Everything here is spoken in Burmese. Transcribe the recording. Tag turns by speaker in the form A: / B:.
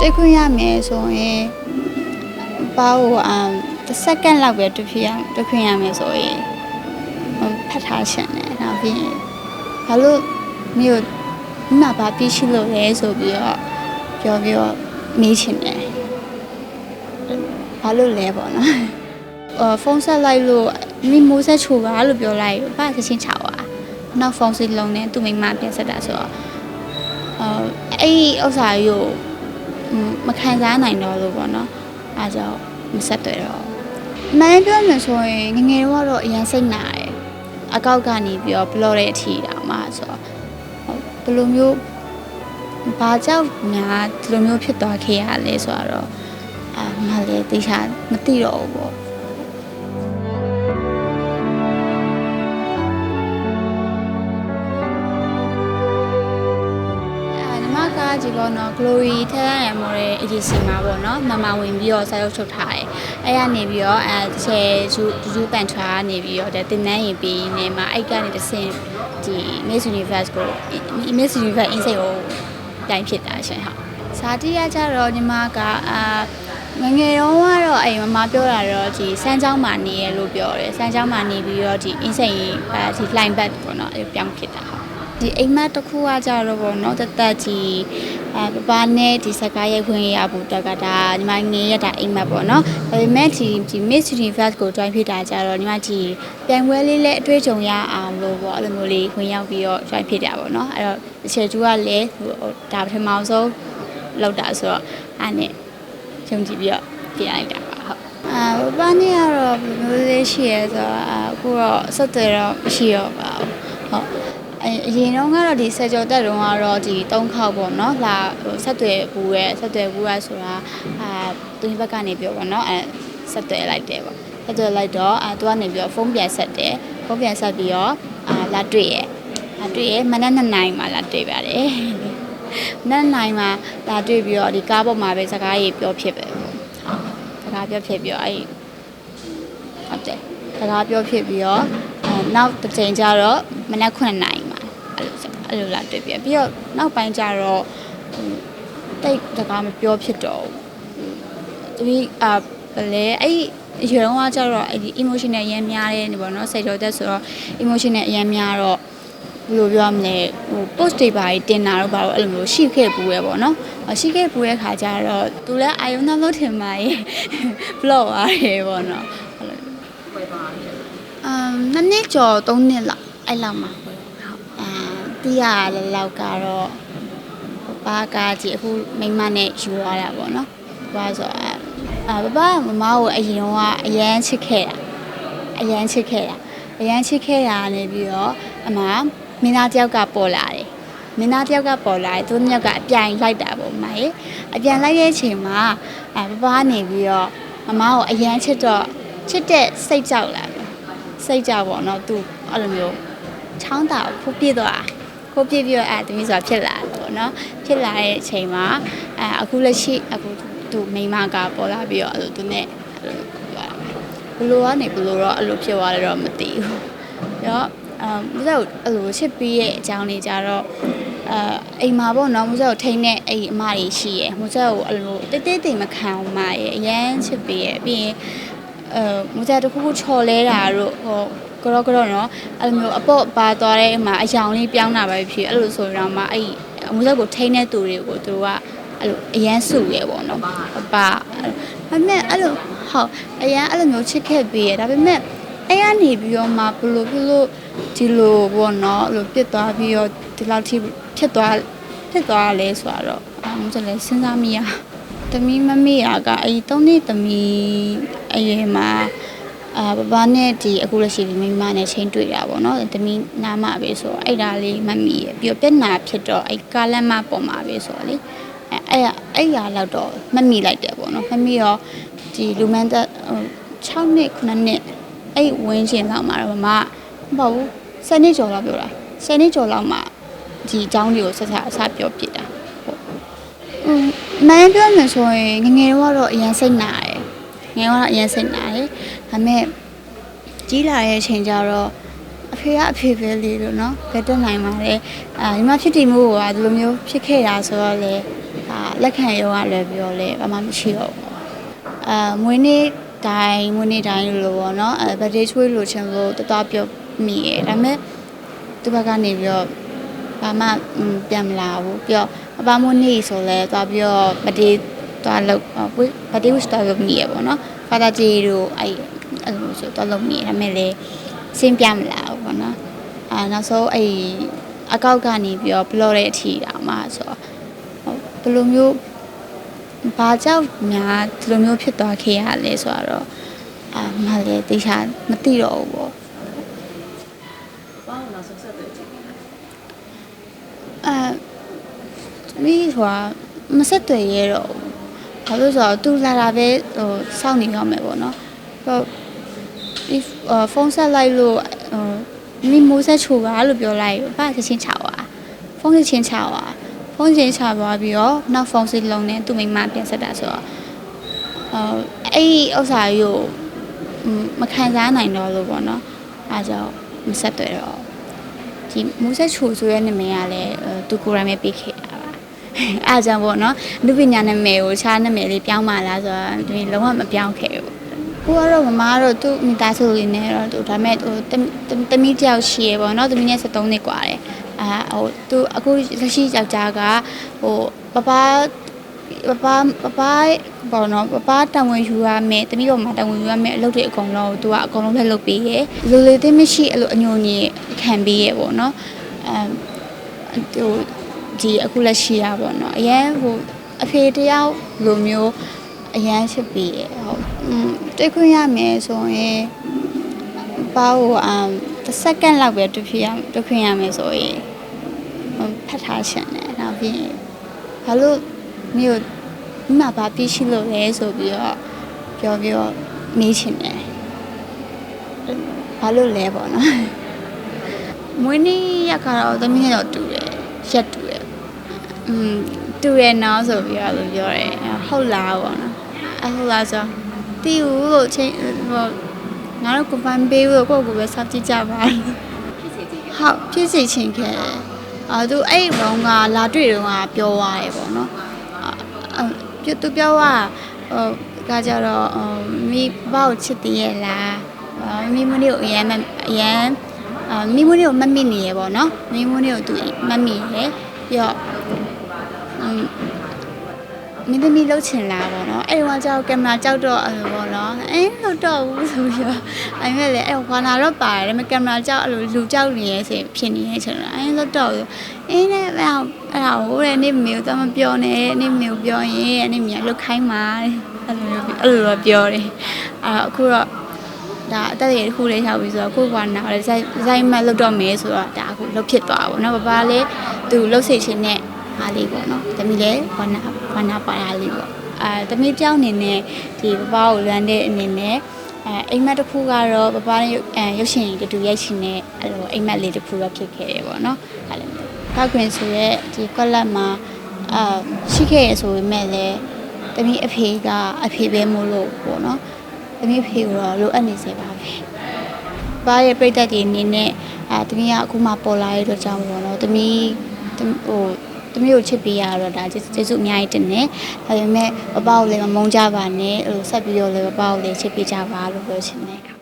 A: တွေ့ခွင့်ရမယ်ဆိုရင်ဘာကိုအမ်တစ်စက္ကန့်လောက်ပဲတွေ့ဖြစ်ရတွေ့ခွင့်ရမယ်ဆိုရင်ဟိုဖတ်ထားရှင်တယ်နောက်ပြီးရင်ဘာလို့မြို့မဘာပြီးရှိလို့လဲဆိုပြီးတော့ပြောပြီးတော့မေးချင်တယ်ဘာလို့လဲပေါ့နော်အော်ဖုန်းဆက်လိုက်လို့မိမိုးဆက်ချိုပါလို့ပြောလိုက်ဘာချက်ချင်းချပါနောက်ဖုန်းစီလုံးနဲ့သူ့မိမပြန်ဆက်တာဆိုတော့အော်အဲ့ဒီဥစ္စာကြီးကို မခံစားနိုင်တော့လို့ပေါ့နော်အားကြောင့်မဆက်တွေ့တော့မန်ပြောမယ်ဆိုရင်ငယ်ငယ်တော့အရင်စိတ်နာတယ်အကောက်ကနေပြီးတော့ဘလော့တဲ့အထီတောင်မှဆိုတော့ဘယ်လိုမျိုးဘာကြောင့်များဒီလိုမျိုးဖြစ်သွားခဲ့ရလဲဆိုတော့အာမလည်းတေချာမသိတော့ဘူးပေါ့ ကကြည့်ပေါ့နော် Glory ထက်ရမော်ရဲ့ agency မှာပေါ့နော်မမဝင်ပြီးတော့စာရုပ်ချုပ်ထားတယ်။အဲ့ရနေပြီးတော့အဲတစ်ချေဂျူဂျူပန်ထွာနေပြီးတော့တဲ့တင်နန်းရင်ပြီးနေမှာအဲ့ကနေတစ်ဆင့်ဒီ Miss Universe ကို Miss Universe inside ကိုတိုင်ဖြစ်တာရှင်ဟုတ်။ဇာတိရကြတော့ညီမကအာငယ်ငယ်တုန်းကတော့အဲ့မမပြောတာတော့ဒီစမ်းချောင်းမှာနေရလို့ပြောတယ်စမ်းချောင်းမှာနေပြီးတော့ဒီ insane အဲဒီ line back ပေါ့နော်အဲ့ပြောင်းဖြစ်တာဟုတ် ဒီအိမ်မက်တစ်ခုကကြတော့ပေါ့နော်တသက်ကြီးအဲပပနဲ့ဒီစကားရိုက်ခွင့်ရဖို့တက်ကဒါညီမငယ်ရတာအိမ်မက်ပေါ့နော်ဒါပေမဲ့ဒီဒီ Miss Universe ကို join ဖြစ်တာကြတော့ညီမဒီပြိုင်ပွဲလေးလည်းအတွေ့အကြုံရအောင်လို့ပေါ့အဲ့လိုမျိုးလေးဝင်ရောက်ပြီးတော့ join ဖြစ်တာပေါ့နော်အဲ့တော့အချေကျူကလည်းဟိုဒါပထမဆုံးလောက်တာဆိုတော့အဲ့နဲ့ယုံကြည်ပြီးတော့ပြင်လိုက်တာပါဟုတ်အာဘာနေရတော့ဘယ်လိုလဲရှိရဲဆိုတော့အခုတော့ဆက်သွယ်တော့မရှိတော့ပါဘူးဟုတ် အအရင်တော့ကတော့ဒီဆက်ကြောတက်တုန်းကတော့ဒီ၃ခေါက်ပေါ့နော်လာဟိုဆက်သွယ်ဘူးရဲ့ဆက်သွယ်ဘူးရဆိုတာအာသူဘက်ကနေပြောပေါ့နော်အဲဆက်သွယ်လိုက်တယ်ပေါ့ဆက်သွယ်လိုက်တော့အဲသူကနေပြီးတော့ဖုန်းပြန်ဆက်တယ်ဖုန်းပြန်ဆက်ပြီးတော့အာလာတွေ့ရဲ့လာတွေ့ရဲ့မနက်2နာရီမှလာတွေ့ပါတယ်နတ်နိုင်မှာလာတွေ့ပြီးတော့ဒီကားပေါ်မှာပဲစကားကြီးပြောဖြစ်ပဲပေါ့ဟုတ်စကားပြောဖြစ်ပြီးတော့အဲ့ဟုတ်တယ်စကားပြောဖြစ်ပြီးတော့အဲနောက်တစ်ချိန်ကျတော့မနက်9နိုင်မှာ အဲ့လိုအဲ့လိုလာတွေ့ပြီးပြီးတော့နောက်ပိုင်းကျတော့ဟိုတိတ်စကားမပြောဖြစ်တော့ဘူးသူအာဘယ်လဲအဲ့အရွယ်တော့ကကျတော့အဲ့ဒီ emotional အရင်များတယ်ပေါ့နော်စိတ်တော်သက်ဆိုတော့ emotional အရင်များတော့ဘယ်လိုပြောရမလဲဟို post တွေပါတင်တာတော့ဘာလို့အဲ့လိုမျိုးရှိခဲ့ပူရဲပေါ့နော်ရှိခဲ့ပူရဲခါကျတော့သူလည်းအာယုံသားလို့ထင်ပါရဲ့ blog ရတယ်ပေါ့နော်ဟုတ်လို့အမ်နှစ်နှစ်ကျော်သုံးနှစ်လောက်အဲ့လောက်မှာဟုတ်အာ တီးရလည်းလောက်ကတော့ဘာကကြီးအခုမိမနဲ့ယူရတာပေါ့နော်ဘာဆိုတော့အာဘဘကမမကိုအရင်ကအရန်ချစ်ခဲ့တာအရန်ချစ်ခဲ့တာအရန်ချစ်ခဲ့တာနေပြီးတော့အမမင်းသားတယောက်ကပေါ်လာတယ်မင်းသားတယောက်ကပေါ်လာတယ်သူမြောက်ကအပြိုင်လိုက်တာပေါ့မကြီးအပြိုင်လိုက်တဲ့အချိန်မှာအဲဘဘကနေပြီးတော့မမကိုအရန်ချစ်တော့ချစ်တဲ့စိတ်ကြောက်လာတယ်စိတ်ကြောက်ပေါ့နော်သူအဲ့လိုမျိုးချောင်းတာကိုဖိုးပြစ်သွား ဖိုးပြစ်ပြီးတော့အဲတမီးဆိုတာဖြစ်လာတယ်ပေါ့နော်ဖြစ်လာတဲ့အချိန်မှာအဲအခုလက်ရှိအခုသူမိန်းမကပေါ်လာပြီးတော့အဲ့လိုသူနဲ့အဲ့လိုပြောတာဘလို့ကနေဘလို့တော့အဲ့လိုဖြစ်သွားတယ်တော့မသိဘူးတော့အမ်မဇက်ကိုအဲ့လိုချစ်ပြီးရဲ့အကြောင်းလေးကြတော့အဲအိမ်မှာပေါ့နော်မဇက်ကိုထိန်းတဲ့အဲ့အမတွေရှိရယ်မဇက်ကိုအဲ့လိုတိတ်တိတ်တိတ်မခံအောင်မရဲ့အရန်ချစ်ပြီးရဲ့ပြီးရင်အဲမဇက်တခုခုချော်လဲတာတို့ဟို ကတော့ကတော့နော်အဲ့လိုမျိုးအပေါ့ပါသွားတဲ့အမှာအယောင်လေးပြောင်းတာပဲဖြစ်အဲ့လိုဆိုတော့မှအဲ့မဇက်ကိုထိန်းတဲ့သူတွေကိုသူတို့ကအဲ့လိုအရန်စုရဲပေါ့နော်ပါဒါပေမဲ့အဲ့လိုဟုတ်အရန်အဲ့လိုမျိုးချစ်ခဲ့ပြီးရယ်ဒါပေမဲ့အဲ့ကနေပြီးတော့မှဘလို့ဘလို့ဒီလိုပေါ့နော်အဲ့လိုပြစ်သွားပြီးတော့ဒီလောက်ထိဖြစ်သွားဖြစ်သွားလဲဆိုတော့အမှန်လည်းစဉ်းစားမိရတမီးမမေ့ရကအဲ့သုံးနှစ်တမီးအရင်မှာ အာဘဘနဲ့ဒီအခုလက်ရှိဒီမိန်းမနဲ့ချင်းတွေ့တာပေါ့နော်တမီးနာမပဲဆိုတော့အဲ့ဒါလေးမမီရပြီးတော့ပြက်နာဖြစ်တော့အဲ့ကာလမပေါ်မှာပဲဆိုတော့လေအဲ့အဲ့အဲ့ရလောက်တော့မမီလိုက်တယ်ပေါ့နော်မမီရောဒီလူမန်းသက်6နှစ်9နှစ်အဲ့ဝင်းချင်းလောက်မှာတော့မမဟုတ်ဘူး10နှစ်ကျော်လောက်ပြောတာ10နှစ်ကျော်လောက်မှာဒီအကြောင်းတွေကိုဆက်ဆက်အစပြောပြတာဟုတ်อืมမန်ပြောမယ်ဆိုရင်ငငယ်တော့ကတော့အရင်စိတ်နာတယ်ငယ်တော့အရင်စိတ်နာတယ် ဒါပေမဲ့ကြီးလာတဲ့အချိန်ကျတော့အဖေကအဖေပဲလေလို့နော်ဘယ်တက်နိုင်ပါလဲအာညီမဖြစ်တည်မှုကဒီလိုမျိုးဖြစ်ခဲ့တာဆိုတော့လေအာလက်ခံရောကလည်းပြောလဲဘာမှမရှိတော့ဘူးအာမွေးနေ့တိုင်းမွေးနေ့တိုင်းလို့ပေါ့နော်အဲ birthday ချွေးလို့ချင်လို့တော်တော်ပြောမိရဒါပေမဲ့သူဘက်ကနေပြီးတော့ဘာမှပြန်မလာဘူးပြောအပမွေးနေ့ဆိုလဲသွားပြီးတော့ birthday သွားလို့ဝိ birthday wish သွားလို့မိရပေါ့နော် father day တို့အဲ့ အဲ့လိုဆိုသွားလို့မိရဒါပေမဲ့လေစင်ပြမလာဘူးပေါ့နော်အာနောက်ဆုံးအဲ့အကောက်ကနေပြီးတော့ block တဲ့အထီတောင်မှဆိုတော့ဘယ်လိုမျိုးဘာကြောင့်များဒီလိုမျိုးဖြစ်သွားခဲ့ရလဲဆိုတော့အာမလည်းတေချာမသိတော့ဘူးပေါ့
B: ဘာလို့နောက်ဆုံးဆက်သွယ်ကြည့်
A: အဲမိဆိုတာမဆက်သွယ်ရတော့ဘူးဘာလို့လဲဆိုတော့သူလာတာပဲဟိုစောင့်နေရမယ်ပေါ့နော်ဟို ဒီဖုန်းဆက်လိုက်လို့ဟိုမိမိုးဆက်ချိုပါလို့ပြောလိုက်ဘာချက်ချင်းချပါဖုန်းချက်ချင်းချပါဖုန်းချင်းချသွားပြီးတော့နောက်ဖုန်းစစ်လုံးနဲ့သူ့မိမပြန်ဆက်တာဆိုတော့ဟိုအဲ့ဒီဥစ္စာကြီးကိုမခံစားနိုင်တော့လို့ပေါ့နော်အဲကြောင့်မဆက်သွယ်တော့ဒီမူဆက်ချိုဆိုရဲနာမည်ကလည်းသူကိုယ်တိုင်ပဲပေးခဲ့တာပါအားကြောင့်ပေါ့နော်လူပညာနာမည်ကိုခြားနာမည်လေးပြောင်းပါလားဆိုတော့ဒီလုံးဝမပြောင်းခဲ့ဘူး ကိုကတော့မမကတော့သူ့မိသားစုလေးနဲ့တော့သူဒါပေမဲ့ဟိုတမီးတယောက်ရှိရပေါ့နော်တမီးနဲ့73နှစ်กว่าတယ်အာဟိုသူအခုလက်ရှိယောက်ျားကဟိုပပပပပပဘောနော်ပပတောင်ဝင်ယူရမယ်တမီးပေါ်မှာတောင်ဝင်ယူရမယ်အလုပ်တွေအကုန်လုံးသူကအကုန်လုံးလက်လုပ်ပေးရလူလေသိမရှိအဲ့လိုအညိုညင်ခံပေးရပေါ့နော်အဲဟိုဒီအခုလက်ရှိရပေါ့နော်အရင်ဟိုအဖေတယောက်လိုမျိုး အရန်ချစ်ပြီးရဟုတ်တွေ့ခွင့်ရမယ်ဆိုရင်ဘာလို့အမ်တစ်စက္ကန့်လောက်ပဲတွေ့ဖြစ်ရတွေ့ခွင့်ရမယ်ဆိုရင်ဖတ်ထားရှင်တယ်နောက်ပြီးဘာလို့မြို့ဒီမှာဘာပြီးရှိလို့လဲဆိုပြီးတော့ပြောပြောမေးချင်တယ်ဘာလို့လဲပေါ့နော်မွေးနေ့ရက်ကတော့သမီးနဲ့တော့တူတယ်ရက်တူတယ်อืมတူရယ်နော်ဆိုပြီးတော့ပြောတယ်ဟုတ်လားပေါ့နော် အဟုတ်လားဆိုတီးဦးလို့ချိန်ဟိုငါတို့ confirm ပေးလို့ကိုယ့်ကိုယ်ပဲစောင့်ကြည့်ကြပါ
B: ဖြစ်စီကြည့်
A: ဟုတ်ဖြစ်စီချင်းခဲ့တယ်အာသူအဲ့ဒီဘောင်းကလာတွေ့တော့ကပြောသွားတယ်ပေါ့နော်အာပြသူပြောว่าဟိုကကြတော့မိဘောက်ချစ်တည်ရဲ့လားမိမလေးကိုအရန်အရန်အာမိမလေးကိုမမိနေရပေါ့နော်မိမလေးကိုသူမမိရပြီးတော့ မင်းသမီးလှုပ်ချင်လားပေါ့နော်အဲ့ဒီကကြောက်ကင်မရာကြောက်တော့အဲ့လိုပေါ့နော်အဲလှုပ်တော့ဘူးဆိုပြီးတော့အဲ့မဲ့လေအဲ့ဝါနာတော့ပါတယ်ဒါပေမဲ့ကင်မရာကြောက်အဲ့လိုလူကြောက်နေရဲ့ဆိုဖြစ်နေရဲ့ချင်တော့အဲလှုပ်တော့ဘူးအင်းနဲ့အဲ့ဒါအဲ့ဒါဟိုတဲ့နေမျိုးတော့မပြောနဲ့နေမျိုးပြောရင်နေမျိုးလှုပ်ခိုင်းပါအဲ့လိုမျိုးအဲ့လိုတော့ပြောတယ်အဲ့အခုတော့ဒါအသက်ရတစ်ခုလေးရောက်ပြီဆိုတော့ကိုယ်ကနာလည်းဇိုင်းဇိုင်းမတ်လောက်တော့မယ်ဆိုတော့ဒါအခုလှုပ်ဖြစ်သွားပါဘောเนาะဘာဘာလေးသူလှုပ်စေခြင်းနဲ့ အားလေးပေါ့နော်တမီးလည်းဘာနာဘာနာပါရလေးပေါ့အဲတမီးတယောက်အနေနဲ့ဒီဘဘကိုလွမ်းတဲ့အနေနဲ့အဲအိမ်မက်တစ်ခုကတော့ဘဘနဲ့အဲရုပ်ရှင်တူတူရိုက်ရှင်နဲ့အဲ့လိုအိမ်မက်လေးတစ်ခုတော့ဖြစ်ခဲ့ရပေါ့နော်အဲ့လိုမျိုးဖောက်ခွင်ဆိုရဲဒီကွက်လက်မှာအာရှိခဲ့ရဆိုပေမဲ့လည်းတမီးအဖေကအဖေပဲမို့လို့ပေါ့နော်တမီးအဖေကတော့လိုအပ်နေစေပါပဲဘာရဲ့ပြိတ္တတွေအနေနဲ့အဲတမီးကအခုမှပေါ်လာရတဲ့ကြောင့်ပေါ့နော်တမီးဟို သမီးကိုချစ်ပေးရတော့ဒါကျေးဇူးအများကြီးတင်တယ်။ဒါပေမဲ့ပပကိုလည်းမမုန်းကြပါနဲ့။အဲ့လိုဆက်ပြီးတော့လည်းပပကိုလည်းချစ်ပေးကြပါလို့ပြောချင်တယ်